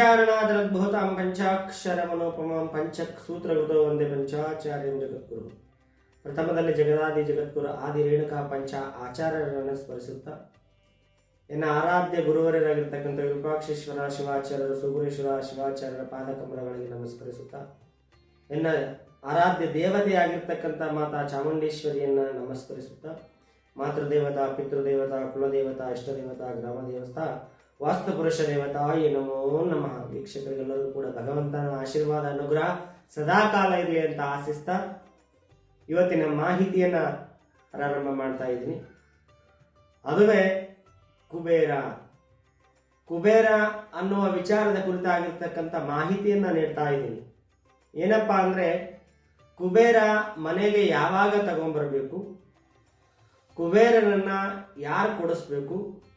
ಪಂಚಾರಣಾದರದ್ಭುತಾಂ ಪಂಚಾಕ್ಷರಮನೋಪಮಾಂ ಪಂಚಕ್ ಸೂತ್ರಗೃತೋ ಒಂದೇ ಪಂಚಾಚಾರ್ಯಂ ಜಗದ್ಗುರು. ಪ್ರಥಮದಲ್ಲಿ ಜಗದಾದಿ ಜಗದ್ಗುರು ಆದಿ ರೇಣುಕಾ ಪಂಚ ಆಚಾರ್ಯರನ್ನು ಸ್ಮರಿಸುತ್ತಾ. ಇನ್ನು ಆರಾಧ್ಯ ಗುರುವರರಾಗಿರ್ತಕ್ಕಂಥ ವಿರೂಪಾಕ್ಷೇಶ್ವರ ಶಿವಾಚಾರ್ಯರು, ಸುಗುರೇಶ್ವರ, ಶಿವಾಚಾರ್ಯರ ಪಾದಕಮಲಗಳಿಗೆ ನಮಸ್ಕರಿಸುತ್ತ. ಇನ್ನು ಆರಾಧ್ಯ ದೇವತೆಯಾಗಿರ್ತಕ್ಕಂಥ ಮಾತಾ ಚಾಮುಂಡೇಶ್ವರಿಯನ್ನ ನಮಸ್ಕರಿಸುತ್ತಾ. ಮಾತೃದೇವತಾ, ಪಿತೃದೇವತಾ, ಕುಲದೇವತಾ, ಇಷ್ಟದೇವತಾ ಗ್ರಾಮ ದೇವಸ್ಥಾ ವಾಸ್ತು ಪುರುಷ ದೇವತಾಯ ನಮೋ ನಮಃ. ವೀಕ್ಷಕರಿಗೆಲ್ಲರೂ ಕೂಡ ಭಗವಂತನ ಆಶೀರ್ವಾದ, ಅನುಗ್ರಹ ಸದಾಕಾಲ ಇರಲಿ ಅಂತ ಆಶಿಸ್ತಾ ಇವತ್ತಿನ ಮಾಹಿತಿಯನ್ನ ಪ್ರಾರಂಭ ಮಾಡ್ತಾ ಇದ್ದೀನಿ. ಅದುವೇ ಕುಬೇರ. ಕುಬೇರ ಅನ್ನುವ ವಿಚಾರದ ಕುರಿತಾಗಿರ್ತಕ್ಕಂಥ ಮಾಹಿತಿಯನ್ನ ನೀಡ್ತಾ ಇದ್ದೀನಿ. ಏನಪ್ಪಾ ಅಂದ್ರೆ, ಕುಬೇರ ಮನೆಗೆ ಯಾವಾಗ ತಗೊಂಡ್ಬರ್ಬೇಕು? ಕುಬೇರನನ್ನ ಯಾರು ಕೊಡಿಸ್ಬೇಕು?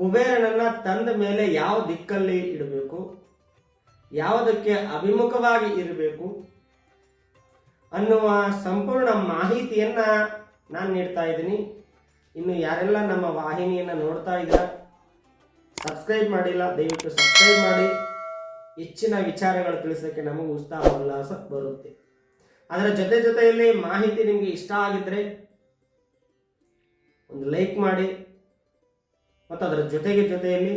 ಕುಬೇರನನ್ನ ತಂದ ಮೇಲೆ ಯಾವ ದಿಕ್ಕಲ್ಲಿ ಇಡಬೇಕು? ಯಾವುದಕ್ಕೆ ಅಭಿಮುಖವಾಗಿ ಇರಬೇಕು? ಅನ್ನುವ ಸಂಪೂರ್ಣ ಮಾಹಿತಿಯನ್ನ ನಾನು ನೀಡ್ತಾ ಇದ್ದೀನಿ. ಇನ್ನು ಯಾರೆಲ್ಲ ನಮ್ಮ ವಾಹಿನಿಯನ್ನ ನೋಡ್ತಾ ಇದ್ದೀರಾ, ಸಬ್ಸ್ಕ್ರೈಬ್ ಮಾಡಿಲ್ಲ, ದಯವಿಟ್ಟು ಸಬ್ಸ್ಕ್ರೈಬ್ ಮಾಡಿ. ಹೆಚ್ಚಿನ ವಿಚಾರಗಳು ತಿಳಿಸೋಕ್ಕೆ ನಮಗೆ ಉತ್ಸಾಹ, ಉಲ್ಲಾಸ ಬರುತ್ತೆ. ಅದರ ಜೊತೆ ಜೊತೆಯಲ್ಲಿ ಮಾಹಿತಿ ನಿಮಗೆ ಇಷ್ಟ ಆಗಿದ್ರೆ ಒಂದು ಲೈಕ್ ಮಾಡಿ ಮತ್ತು ಅದರ ಜೊತೆಗೆ ಜೊತೆಯಲ್ಲಿ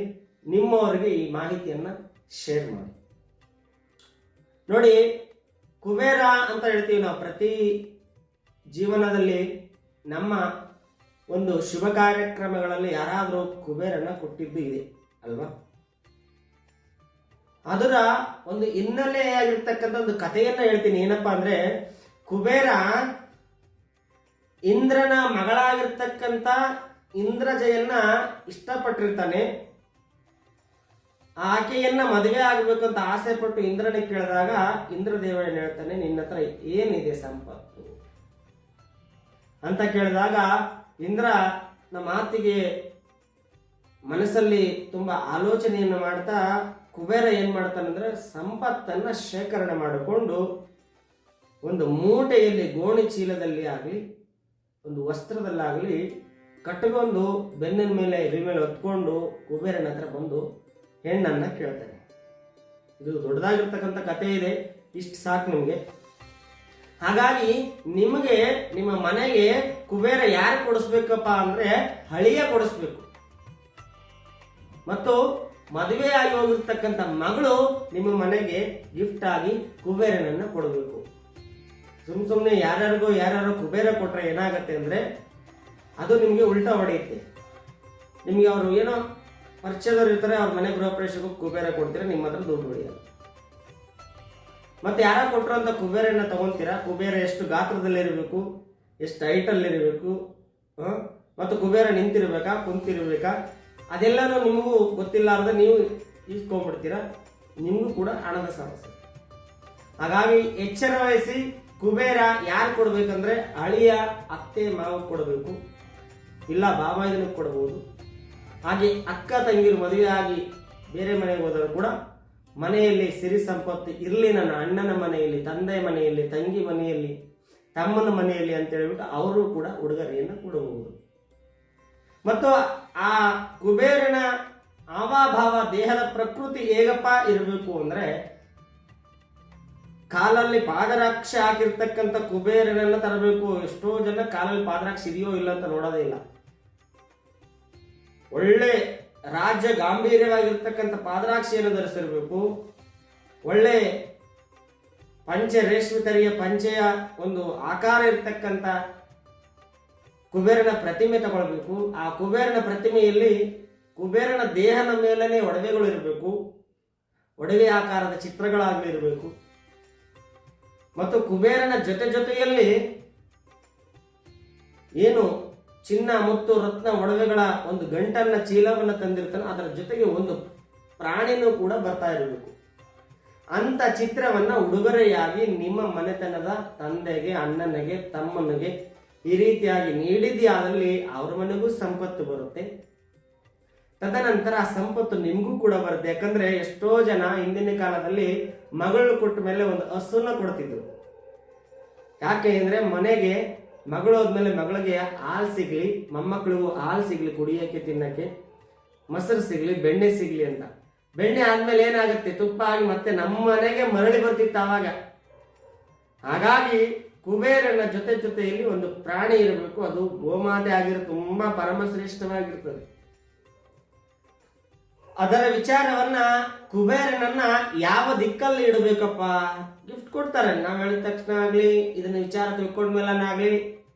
ನಿಮ್ಮವರಿಗೆ ಈ ಮಾಹಿತಿಯನ್ನು ಶೇರ್ ಮಾಡಿ. ನೋಡಿ, ಕುಬೇರ ಅಂತ ಹೇಳ್ತೀವಿ ನಾವು. ಪ್ರತಿ ಜೀವನದಲ್ಲಿ ನಮ್ಮ ಒಂದು ಶುಭ ಕಾರ್ಯಕ್ರಮಗಳಲ್ಲಿ ಯಾರಾದರೂ ಕುಬೇರನ್ನು ಕೊಟ್ಟಿದ್ದು ಇದೆ, ಅಲ್ವಾ? ಅದರ ಒಂದು ಹಿನ್ನೆಲೆಯಾಗಿರ್ತಕ್ಕಂಥ ಒಂದು ಕಥೆಯನ್ನ ಹೇಳ್ತೀನಿ. ಏನಪ್ಪಾ ಅಂದ್ರೆ, ಕುಬೇರ ಇಂದ್ರನ ಮಗಳಾಗಿರ್ತಕ್ಕಂಥ ಇಂದ್ರಜಯನ್ನ ಇಷ್ಟಪಟ್ಟಿರ್ತಾನೆ. ಆಕೆಯನ್ನ ಮದುವೆ ಆಗಬೇಕು ಅಂತ ಆಸೆ ಪಟ್ಟು ಇಂದ್ರನಿಗೆ ಕೇಳಿದಾಗ ಇಂದ್ರದೇವ ಏನ್ ಹೇಳ್ತಾನೆ, ನಿನ್ನ ಹತ್ರ ಏನಿದೆ ಸಂಪತ್ತು? ಅಂತ ಕೇಳಿದಾಗ ಇಂದ್ರ ನಮ್ಮ ಮಾತಿಗೆ ಮನಸ್ಸಲ್ಲಿ ತುಂಬಾ ಆಲೋಚನೆಯನ್ನು ಮಾಡ್ತಾ ಕುಬೇರ ಏನ್ ಮಾಡ್ತಾನಂದ್ರೆ ಸಂಪತ್ತನ್ನ ಶೇಖರಣೆ ಮಾಡಿಕೊಂಡು ಒಂದು ಮೂಟೆಯಲ್ಲಿ ಗೋಣಿ ಚೀಲದಲ್ಲಿ ಆಗಲಿ, ಒಂದು ವಸ್ತ್ರದಲ್ಲಾಗಲಿ ಕಟ್ಟಿಕೊಂಡು ಬೆನ್ನಿನ ಮೇಲೆ ಇದ್ರ ಮೇಲೆ ಹೊತ್ಕೊಂಡು ಕುಬೇರನ ಹತ್ರ ಬಂದು ಹೆಣ್ಣನ್ನ ಕೇಳ್ತಾನೆ. ಇದು ದೊಡ್ಡದಾಗಿರ್ತಕ್ಕಂಥ ಕಥೆ ಇದೆ. ಇಷ್ಟು ಸಾಕು ನಿಮಗೆ. ಹಾಗಾಗಿ ನಿಮಗೆ ನಿಮ್ಮ ಮನೆಗೆ ಕುಬೇರ ಯಾರು ಕೊಡಿಸ್ಬೇಕಪ್ಪ ಅಂದ್ರೆ ಹಳಿಯ ಕೊಡಿಸ್ಬೇಕು. ಮತ್ತು ಮದುವೆ ಆಗಿ ಹೋಗಿರ್ತಕ್ಕಂಥ ಮಗಳು ನಿಮ್ಮ ಮನೆಗೆ ಗಿಫ್ಟ್ ಆಗಿ ಕುಬೇರನನ್ನ ಕೊಡಬೇಕು. ಸುಮ್ ಸುಮ್ಮನೆ ಯಾರ್ಯಾರಿಗೋ, ಯಾರ್ಯಾರೋ ಕುಬೇರ ಕೊಟ್ರೆ ಏನಾಗತ್ತೆ ಅಂದ್ರೆ ಅದು ನಿಮಗೆ ಉಲ್ಟಾ ಹೊಡೆಯುತ್ತೆ. ನಿಮಗೆ ಅವರು ಏನೋ ಪರಿಚಯದವ್ರು ಇರ್ತಾರೆ, ಅವ್ರ ಮನೆ ಗೃಹ ಪ್ರವೇಶಕ್ಕೂ ಕುಬೇರ ಕೊಡ್ತೀರಾ, ನಿಮ್ಮ ಹತ್ರ ದುಡ್ಡು ಉಳಿಯೋದು ಮತ್ತೆ ಯಾರ ಕೊಟ್ಟರು ಅಂತ ಕುಬೇರನ್ನ ತಗೊಂತೀರಾ ಕುಬೇರ ಎಷ್ಟು ಗಾತ್ರದಲ್ಲಿರಬೇಕು, ಎಷ್ಟು ಹೈಟಲ್ಲಿರಬೇಕು ಮತ್ತು ಕುಬೇರ ನಿಂತಿರ್ಬೇಕಾ, ಕುಂತಿರ್ಬೇಕಾ? ಅದೆಲ್ಲನೂ ನಿಮಗೂ ಗೊತ್ತಿಲ್ಲಾರ್ದೆ ನೀವು ಇಸ್ಕೊಂಡ್ಬಿಡ್ತೀರಾ ನಿಮಗೂ ಕೂಡ ಹಣದ ಸಮಸ್ಯೆ. ಹಾಗಾಗಿ ಎಚ್ಚರ ವಹಿಸಿ ಕುಬೇರ ಯಾರು ಕೊಡಬೇಕಂದ್ರೆ ಅಳಿಯ ಅತ್ತೆ ಮಾವು ಕೊಡಬೇಕು. ಇಲ್ಲ ಬಾಬಾಯಿದನಿಗೆ ಕೊಡಬಹುದು ಹಾಗೆ ಅಕ್ಕ ತಂಗಿರು ಮದುವೆ ಆಗಿ ಬೇರೆ ಮನೆಗೆ ಹೋದರೂ ಕೂಡ ಮನೆಯಲ್ಲಿ ಸಿರಿ ಸಂಪತ್ತು ಇರಲಿ, ನನ್ನ ಅಣ್ಣನ ಮನೆಯಲ್ಲಿ, ತಂದೆ ಮನೆಯಲ್ಲಿ, ತಂಗಿ ಮನೆಯಲ್ಲಿ, ತಮ್ಮನ ಮನೆಯಲ್ಲಿ ಅಂತ ಹೇಳ್ಬಿಟ್ಟು ಅವರು ಕೂಡ ಉಡುಗೊರೆಯನ್ನು ಕೊಡಬಹುದು. ಮತ್ತು ಆ ಕುಬೇರನ ಆವಾಭಾವ ದೇಹದ ಪ್ರಕೃತಿ ಹೇಗಪ್ಪ ಇರಬೇಕು ಅಂದರೆ, ಕಾಲಲ್ಲಿ ಪಾದರಾಕ್ಷಿ ಹಾಕಿರ್ತಕ್ಕಂಥ ಕುಬೇರನನ್ನು ತರಬೇಕು. ಎಷ್ಟೋ ಜನ ಕಾಲಲ್ಲಿ ಪಾದರಾಕ್ಷಿ ಇದೆಯೋ ಇಲ್ಲ ಅಂತ ನೋಡೋದೇ ಇಲ್ಲ. ಒಳ್ಳೆ ರಾಜ್ಯ ಗಾಂಭೀರ್ಯವಾಗಿರ್ತಕ್ಕಂಥ ಪಾದರಾಕ್ಷಿಯನ್ನು ಧರಿಸಿರಬೇಕು. ಒಳ್ಳೆ ಪಂಚೆ, ರೇಷ್ಮೆ ತರಿಯ ಪಂಚೆಯ ಒಂದು ಆಕಾರ ಇರ್ತಕ್ಕಂಥ ಕುಬೇರನ ಪ್ರತಿಮೆ ತಗೊಳ್ಬೇಕು. ಆ ಕುಬೇರನ ಪ್ರತಿಮೆಯಲ್ಲಿ ಕುಬೇರನ ದೇಹದ ಮೇಲನೆ ಒಡವೆಗಳು ಇರಬೇಕು. ಒಡವೆ ಆಕಾರದ ಚಿತ್ರಗಳಾಗಲಿ ಇರಬೇಕು. ಮತ್ತು ಕುಬೇರನ ಜೊತೆ ಜೊತೆಯಲ್ಲಿ ಏನು ಚಿನ್ನ, ಮತ್ತು, ರತ್ನ, ಒಡವೆಗಳ ಒಂದು ಗಂಟನ್ನ ಚೀಲವನ್ನು ತಂದಿರ್ತಾನೆ. ಅದರ ಜೊತೆಗೆ ಒಂದು ಪ್ರಾಣಿನೂ ಕೂಡ ಬರ್ತಾ ಇರಬೇಕು. ಅಂತ ಚಿತ್ರವನ್ನ ಉಡುಗೊರೆಯಾಗಿ ನಿಮ್ಮ ಮನೆತನದ ತಂದೆಗೆ, ಅಣ್ಣನಿಗೆ, ತಮ್ಮನಿಗೆ ಈ ರೀತಿಯಾಗಿ ನೀಡಿದ್ಯಾದಲ್ಲಿ ಅವ್ರ ಮನೆಗೂ ಸಂಪತ್ತು ಬರುತ್ತೆ. ತದನಂತರ ಆ ಸಂಪತ್ತು ನಿಮಗೂ ಕೂಡ ಬರುತ್ತೆ. ಯಾಕಂದ್ರೆ ಎಷ್ಟೋ ಜನ ಹಿಂದಿನ ಕಾಲದಲ್ಲಿ ಮಗಳು ಕೊಟ್ಟ ಮೇಲೆ ಒಂದು ಹಸುನ ಕೊಡ್ತಿದ್ರು. ಯಾಕೆ ಅಂದ್ರೆ ಮನೆಗೆ ಮಗಳು ಹೋದ್ಮೇಲೆ ಮಗಳಿಗೆ ಹಾಲು ಸಿಗ್ಲಿ ಮೊಮ್ಮಕ್ಕಳಿಗೂ ಹಾಲು ಸಿಗ್ಲಿ ಕುಡಿಯೋಕೆ ತಿನ್ನಕ್ಕೆ, ಮೊಸರು ಸಿಗ್ಲಿ, ಬೆಣ್ಣೆ ಸಿಗ್ಲಿ ಅಂತ. ಬೆಣ್ಣೆ ಆದ್ಮೇಲೆ ಏನಾಗುತ್ತೆ? ತುಪ್ಪ ಆಗಿ ಮತ್ತೆ ನಮ್ಮ ಮನೆಗೆ ಮರಳಿ ಬರ್ತಿತ್ತು ಆವಾಗ. ಹಾಗಾಗಿ ಕುಬೇರನ ಜೊತೆ ಜೊತೆಯಲ್ಲಿ ಒಂದು ಪ್ರಾಣಿ ಇರಬೇಕು. ಅದು ಗೋಮಾತೆ ಆಗಿರೋ ತುಂಬಾ ಪರಮಶ್ರೇಷ್ಠವಾಗಿರ್ತದೆ. ಅದರ ವಿಚಾರವನ್ನ ಕುಬೇರನನ್ನ ಯಾವ ದಿಕ್ಕಲ್ಲಿ ಇಡಬೇಕಪ್ಪ? ಗಿಫ್ಟ್ ಕೊಡ್ತಾರೆ. ನಾವು ಹೇಳಿದ ತಕ್ಷಣ ಆಗ್ಲಿ, ಇದನ್ನ ವಿಚಾರ ತಿಳ್ಕೊಂಡ್ಮೇಲನಾಗ್ಲಿ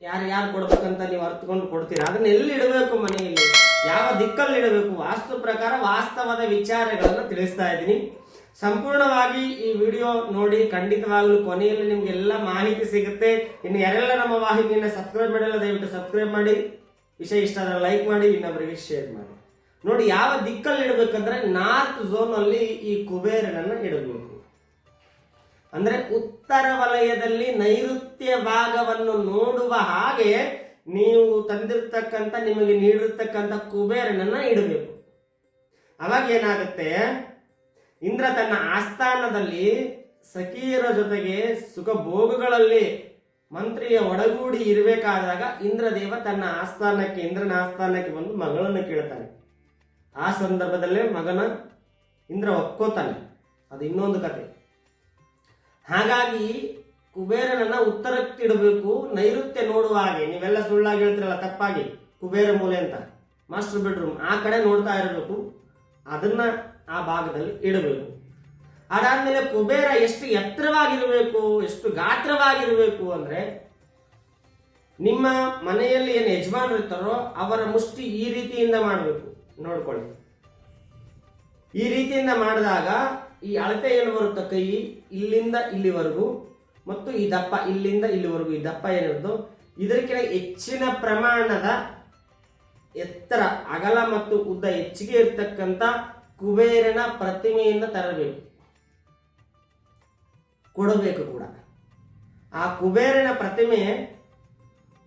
ಯಾರು ಯಾರು ಕೊಡ್ಬೇಕಂತ ನೀವು ಅರ್ಥಕೊಂಡು ಕೊಡ್ತೀರಾ? ಅದನ್ನ ಎಲ್ಲಿ ಇಡಬೇಕು ಮನೆಯಲ್ಲಿ? ಯಾವ ದಿಕ್ಕಲ್ಲಿ ಇಡಬೇಕು? ವಾಸ್ತು ಪ್ರಕಾರ ವಾಸ್ತವದ ವಿಚಾರಗಳನ್ನ ತಿಳಿಸ್ತಾ ಇದ್ದೀನಿ. ಸಂಪೂರ್ಣವಾಗಿ ಈ ವಿಡಿಯೋ ನೋಡಿ ಖಂಡಿತವಾಗ್ಲೂ ಕೊನೆಯಲ್ಲಿ ನಿಮ್ಗೆ ಎಲ್ಲ ಮಾಹಿತಿ ಸಿಗುತ್ತೆ. ಇನ್ನು ಯಾರೆಲ್ಲ ನಮ್ಮ ವಾಹಿನಿಯನ್ನ ಸಬ್ಸ್ಕ್ರೈಬ್ ಮಾಡಿಲ್ಲ, ದಯವಿಟ್ಟು ಸಬ್ಸ್ಕ್ರೈಬ್ ಮಾಡಿ. ವಿಷಯ ಇಷ್ಟ ಆದ್ರೆ ಲೈಕ್ ಮಾಡಿ ಇನ್ನೊಬ್ಬರಿಗೆ ಶೇರ್ ಮಾಡಿ. ನೋಡಿ ಯಾವ ದಿಕ್ಕಲ್ಲಿ ಇಡಬೇಕಂದ್ರೆ ನಾರ್ತ್ ಝೋನ್ ಅಲ್ಲಿ ಈ ಕುಬೇರನನ್ನ ಇಡಬೇಕು. ಅಂದ್ರೆ ಉತ್ತರ ವಲಯದಲ್ಲಿ ನೈಋತ್ಯ ಭಾಗವನ್ನು ನೋಡುವ ಹಾಗೆ ನೀವು ತಂದಿರ್ತಕ್ಕಂಥ, ನಿಮಗೆ ನೀಡಿರ್ತಕ್ಕಂಥ ಕುಬೇರನನ್ನ ಇಡಬೇಕು. ಅವಾಗ ಏನಾಗುತ್ತೆ? ಇಂದ್ರ ತನ್ನ ಆಸ್ಥಾನದಲ್ಲಿ ಸಖಿಯರ ಜೊತೆಗೆ ಸುಖ ಭೋಗಗಳಲ್ಲಿ ಮಂತ್ರಿಯ ಒಡಗೂಡಿ ಇರಬೇಕಾದಾಗ ಇಂದ್ರದೇವ ತನ್ನ ಆಸ್ಥಾನಕ್ಕೆ, ಇಂದ್ರನ ಆಸ್ಥಾನಕ್ಕೆ ಬಂದು ಮಗಳನ್ನು ಕೇಳ್ತಾನೆ. ಆ ಸಂದರ್ಭದಲ್ಲೇ ಮಗನ ಇಂದ್ರ ಒಪ್ಕೋತಾನೆ. ಅದು ಇನ್ನೊಂದು ಕತೆ. ಹಾಗಾಗಿ ಕುಬೇರನನ್ನ ಉತ್ತರಕ್ಕಿಡಬೇಕು ನೈಋತ್ಯ ನೋಡುವ ಹಾಗೆ. ನೀವೆಲ್ಲ ಸುಳ್ಳಾಗಿ ಹೇಳ್ತಿರಲ್ಲ, ತಪ್ಪಾಗಿ. ಕುಬೇರ ಮೂಲೆ ಅಂತ. ಮಾಸ್ಟರ್ ಬೆಡ್ರೂಮ್ ಆ ಕಡೆ ನೋಡ್ತಾ ಇರಬೇಕು. ಅದನ್ನ ಆ ಭಾಗದಲ್ಲಿ ಇಡಬೇಕು. ಅದಾದ್ಮೇಲೆ ಕುಬೇರ ಎಷ್ಟು ಎತ್ತರವಾಗಿರಬೇಕು, ಎಷ್ಟು ಗಾತ್ರವಾಗಿರಬೇಕು ಅಂದ್ರೆ ನಿಮ್ಮ ಮನೆಯಲ್ಲಿ ಏನು ಯಜಮಾನರು ಇರ್ತಾರೋ ಅವರ ಮುಷ್ಟಿ ಈ ರೀತಿಯಿಂದ ಮಾಡಬೇಕು. ನೋಡ್ಕೊಳ್ಳಿ. ಈ ರೀತಿಯಿಂದ ಮಾಡಿದಾಗ ಈ ಅಳತೆ ಏನು ಬರುತ್ತೆ ಕೈ? ಇಲ್ಲಿಂದ ಇಲ್ಲಿವರೆಗೂ ಮತ್ತು ಈ ದಪ್ಪ ಇಲ್ಲಿಂದ ಇಲ್ಲಿವರೆಗೂ. ಈ ದಪ್ಪ ಏನಿರುತ್ತೋ ಇದಕ್ಕಿಂತ ಹೆಚ್ಚಿನ ಪ್ರಮಾಣದ ಎತ್ತರ, ಅಗಲ ಮತ್ತು ಉದ್ದ ಹೆಚ್ಚಿಗೆ ಇರತಕ್ಕಂಥ ಕುಬೇರನ ಪ್ರತಿಮೆಯಿಂದ ತರಬೇಕು. ಕೊಡಬೇಕು ಕೂಡ. ಆ ಕುಬೇರನ ಪ್ರತಿಮೆ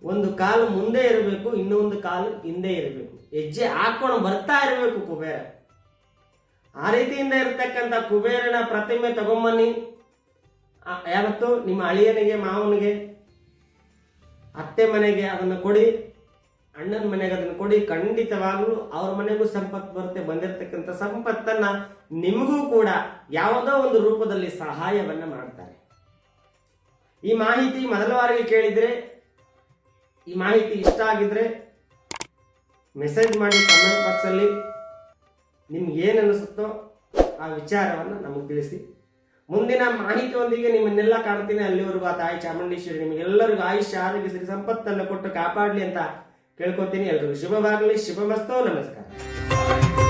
ಒಂದು ಕಾಲು ಮುಂದೆ ಇರಬೇಕು, ಇನ್ನೊಂದು ಕಾಲು ಹಿಂದೆ ಇರಬೇಕು. ಹೆಜ್ಜೆ ಹಾಕೊಂಡು ಬರ್ತಾ ಇರಬೇಕು ಕುಬೇರ. ಆ ರೀತಿಯಿಂದ ಇರತಕ್ಕಂಥ ಕುಬೇರನ ಪ್ರತಿಮೆ ತಗೊಂಬನ್ನಿ. ಯಾವತ್ತು? ನಿಮ್ಮ ಅಳಿಯನಿಗೆ, ಮಾವನಿಗೆ, ಅತ್ತೆ ಮನೆಗೆ ಅದನ್ನು ಕೊಡಿ. ಅಣ್ಣನ ಮನೆಗೆ ಅದನ್ನು ಕೊಡಿ. ಖಂಡಿತವಾಗಲೂ ಅವ್ರ ಮನೆಗೂ ಸಂಪತ್ತು ಬರುತ್ತೆ. ಬಂದಿರತಕ್ಕಂಥ ಸಂಪತ್ತನ್ನ ನಿಮಗೂ ಕೂಡ ಯಾವುದೋ ಒಂದು ರೂಪದಲ್ಲಿ ಸಹಾಯವನ್ನ ಮಾಡ್ತಾರೆ. ಈ ಮಾಹಿತಿ ಮೊದಲ ಬಾರಿಗೆ ಕೇಳಿದ್ರೆ ಈ ಮಾಹಿತಿ ಇಷ್ಟ ಆಗಿದ್ರೆ ಮೆಸೇಜ್ ಮಾಡಿ ಕಮೆಂಟ್ ಬಾಕ್ಸಲ್ಲಿ ನಿಮ್ಗೆ ಏನು ಅನಿಸುತ್ತೋ ಆ ವಿಚಾರವನ್ನು ನಮಗೆ ತಿಳಿಸಿ. ಮುಂದಿನ ಮಾಹಿತಿಯೊಂದಿಗೆ ನಿಮ್ಮನ್ನೆಲ್ಲ ಕಾಣ್ತೀನಿ. ಅಲ್ಲಿವರೆಗೂ ಆ ತಾಯಿ ಚಾಮುಂಡೇಶ್ವರಿ ನಿಮಗೆಲ್ಲರಿಗೂ ಆಯುಷ್ಯ, ಆರೋಗ್ಯ, ಸಿರಿ ಸಂಪತ್ತನ್ನು ಕೊಟ್ಟು ಕಾಪಾಡಲಿ ಅಂತ ಕೇಳ್ಕೊತೀನಿ. ಎಲ್ರಿಗೂ ಶುಭವಾಗಲಿ, ಶುಭಮಸ್ತೋ, ನಮಸ್ಕಾರ.